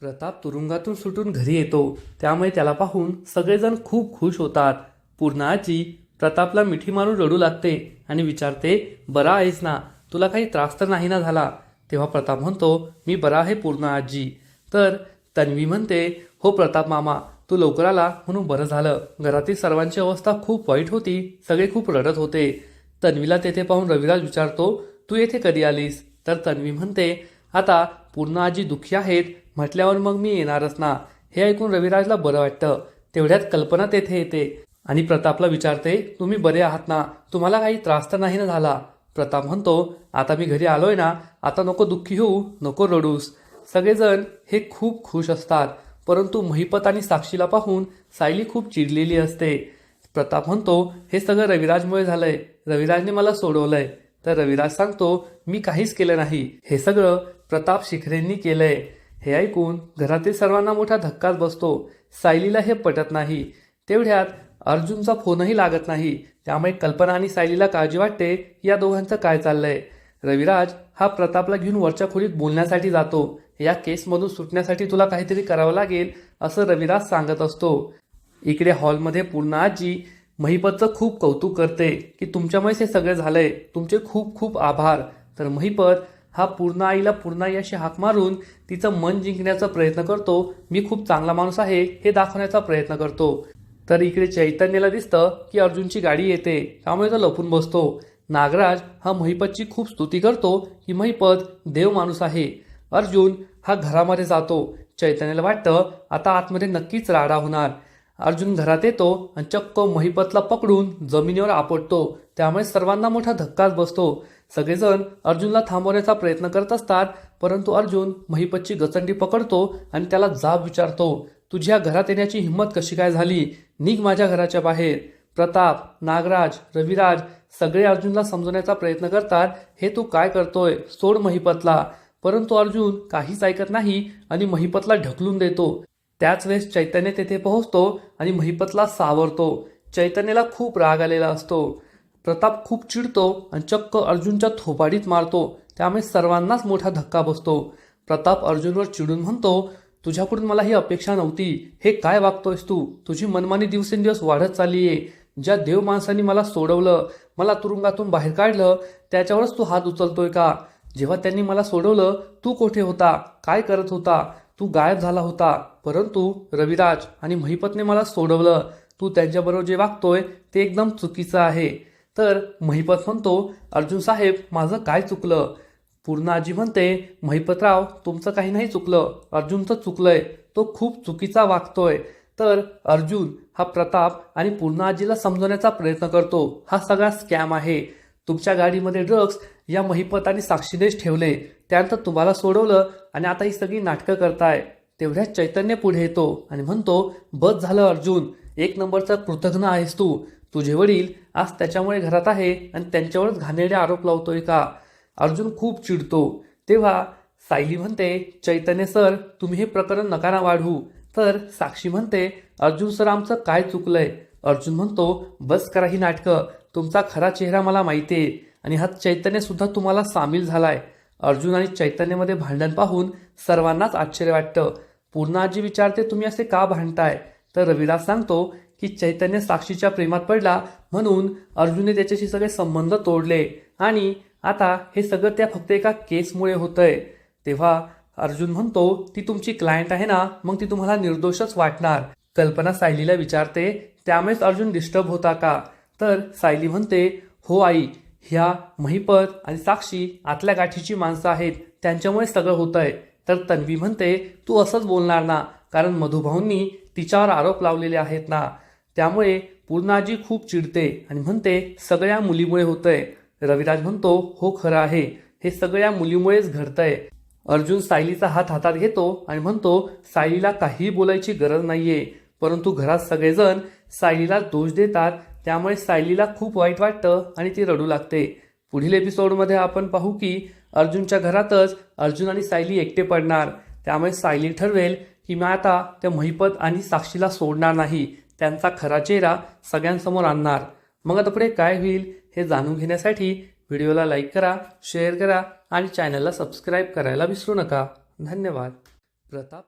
प्रताप तुरुंगातून सुटून घरी येतो. त्यामुळे त्याला पाहून सगळेजण खूप खुश होतात. पूर्णा आजी प्रतापला मिठी मारून रडू लागते आणि विचारते बरा आहेस ना? तुला काही त्रास तर नाही ना झाला? तेव्हा प्रताप म्हणतो मी बरा आहे पूर्णा आजी. तर तन्वी म्हणते हो प्रताप मामा तू लवकर आला म्हणून बरं झालं. घरातील सर्वांची अवस्था खूप वाईट होती. सगळे खूप रडत होते. तन्वीला तेथे पाहून रविराज विचारतो तू येथे कधी आलीस? तर तन्वी म्हणते आता पूर्ण आजी दुःखी आहेत म्हटल्यावर मग मी येणारच ना. हे ऐकून रविराजला बरं वाटतं. तेवढ्यात कल्पना तेथे येते. आणि प्रतापला विचारते तुम्ही बरे आहात ना? तुम्हाला काही त्रास तर नाही ना झाला? प्रताप म्हणतो आता मी घरी आलोय ना. आता नको दुःखी होऊ नको रडूस. सगळेजण हे खूप खुश असतात. परंतु महिपत आणि साक्षीला पाहून सायली खूप चिडलेली असते. प्रताप म्हणतो हे सगळं रविराजमुळे झालंय. रविराजने मला सोडवलंय. तर रविराज सांगतो मी काहीच केलं नाही. हे सगळं प्रताप शिखरेंनी केलंय. हे ऐकून घरातील सर्वांना मोठा धक्काच बसतो. सायलीला हे पटत नाही. तेवढ्यात अर्जुनचा फोनही लागत नाही. त्यामुळे कल्पना आणि सायलीला काळजी वाटते या दोघांचं काय चाललंय? रविराज हा प्रतापला घेऊन वरच्या खोलीत बोलण्यासाठी जातो. या केसमधून सुटण्यासाठी तुला काहीतरी करावं लागेल असं रविराज सांगत असतो. इकडे हॉलमध्ये पूर्ण आजी महिपतचं खूप कौतुक करते की तुमच्यामुळेच हे सगळं झालंय. तुमचे खूप खूप आभार. तर महिपत हा पूर्ण आईला पूर्ण आई अशी हाक मारून तिचं मन जिंकण्याचा प्रयत्न करतो. मी खूप चांगला माणूस आहे हे दाखवण्याचा प्रयत्न करतो. तर इकडे चैतन्याला दिसतं की अर्जुनची गाडी येते. त्यामुळे तो लपून बसतो. नागराज हा महिपतची खूप स्तुती करतो की महिपत देव माणूस आहे. अर्जुन हा घरामध्ये जातो. चैतन्याला वाटतं आता आतमध्ये नक्कीच राडा होणार. अर्जुन घरात येतो आणि चक्क महिपतला पकडून जमिनीवर आपटतो. त्यामुळे सर्वांना मोठा धक्काच बसतो. सगळेजण अर्जुनला थांबवण्याचा प्रयत्न करत असतात परंतु अर्जुन महिपतची गचंडी पकडतो आणि त्याला जाब विचारतो तुझ्या घरात येण्याची हिंमत कशी काय झाली? निघ माझ्या घराच्या बाहेर. प्रताप नागराज रविराज सगळे अर्जुनला समजवण्याचा प्रयत्न करतात हे तू काय करतोय? सोड महिपतला. परंतु अर्जुन काहीच ऐकत नाही आणि महिपतला ढकलून देतो. त्याच वेळेस चैतन्य तेथे पोहोचतो आणि महिपतला सावरतो. चैतन्याला खूप राग आलेला असतो. प्रताप खूप चिडतो आणि चक्क अर्जुनच्या थोपाडीत मारतो. त्यामुळे सर्वांनाच मोठा धक्का बसतो. प्रताप अर्जुनवर चिडून म्हणतो तुझ्याकडून मला ही अपेक्षा नव्हती. हे काय वागतोयस तू? तुझी मनमानी दिवसेंदिवस वाढत चालली आहे ज्या देव माणसांनी मला सोडवलं मला तुरुंगातून बाहेर काढलं त्याच्यावरच तू हात उचलतोय का? जेव्हा त्यांनी मला सोडवलं तू कोठे होता? काय करत होता? तू गायब झाला होता परंतु रविराज आणि महिपतने मला सोडवलं. तू त्यांच्याबरोबर जे वागतोय ते एकदम चुकीचं आहे. तर महिपत म्हणतो अर्जुन साहेब माझं काय चुकलं? पूर्ण आजी म्हणते महिपतराव तुमचं काही नाही चुकलं. अर्जुनचं चुकलंय. तो खूप चुकीचा वागतोय. तर अर्जुन हा प्रताप आणि पूर्ण आजीला समजवण्याचा प्रयत्न करतो. हा सगळा स्कॅम आहे. तुमच्या गाडीमध्ये ड्रग्स या महिपत साक्षीदेश साक्षीनेच ठेवले. त्यानंतर तुम्हाला सोडवलं आणि आता ही सगळी नाटकं करताय. तेवढ्याच चैतन्य पुढे येतो आणि म्हणतो बस झालं अर्जुन एक नंबरचा कृतज्ञ आहेस तू. तुझे वडील आज त्याच्यामुळे घरात आहे आणि त्यांच्यावरच घाणेरडे आरोप लावतोय का? अर्जुन खूप चिडतो. तेव्हा सायली म्हणते चैतन्य सर तुम्ही हे प्रकरण नकारा वाढवू. तर साक्षी म्हणते अर्जुन सर आमचं काय चुकलंय? अर्जुन म्हणतो बस करा ही नाटकं. तुमचा खरा चेहरा मला माहिती आहे आणि हा चैतन्यसुद्धा तुम्हाला सामील झालाय. अर्जुन आणि चैतन्यमध्ये भांडण पाहून सर्वांनाच आश्चर्य वाटतं. पूर्ण आजी विचारते तुम्ही असे का भांडताय? तर रविदास सांगतो की चैतन्य साक्षीच्या प्रेमात पडला म्हणून अर्जुनने त्याच्याशी सगळे संबंध तोडले. आणि आता हे सगळं त्या फक्त एका केसमुळे होतंय. तेव्हा अर्जुन म्हणतो ती तुमची क्लायंट आहे ना मग ती तुम्हाला निर्दोषच वाटणार. कल्पना सायलीला विचारते त्यामुळेच अर्जुन डिस्टर्ब होता का? तर सायली म्हणते हो आई ह्या महिपत आणि साक्षी आतल्या गाठीची माणसं आहेत. त्यांच्यामुळे सगळं होतंय. तर तन्वी म्हणते तू असंच बोलणार ना? कारण मधुभाऊंनी तिच्यावर आरोप लावलेले आहेत ना? त्यामुळे पूर्णाजी खूप चिडते आणि म्हणते सगळ्या मुलीमुळे होतंय. रविराज म्हणतो हो खरं आहे. हे सगळ्या मुलीमुळेच घडतंय. अर्जुन सायलीचा हात हातात घेतो आणि म्हणतो सायलीला काहीही बोलायची गरज नाहीये. परंतु घरात सगळेजण सायलीला दोष देतात त्यामुळे सायलीला खूप वाईट वाटतं आणि ती रडू लागते. पुढील एपिसोडमध्ये आपण पाहू की अर्जुनच्या घरातच अर्जुन आणि सायली एकटे पडणार. त्यामुळे सायली ठरवेल की मी आता त्या महिपत आणि साक्षीला सोडणार नाही. त्यांचा खरा चेहरा सगळ्यांसमोर आणणार. मग आता पुढे काय होईल हे जाणून घेण्यासाठी व्हिडिओला लाईक करा शेअर करा आणि चॅनलला सबस्क्राईब करायला विसरू नका. धन्यवाद. प्रताप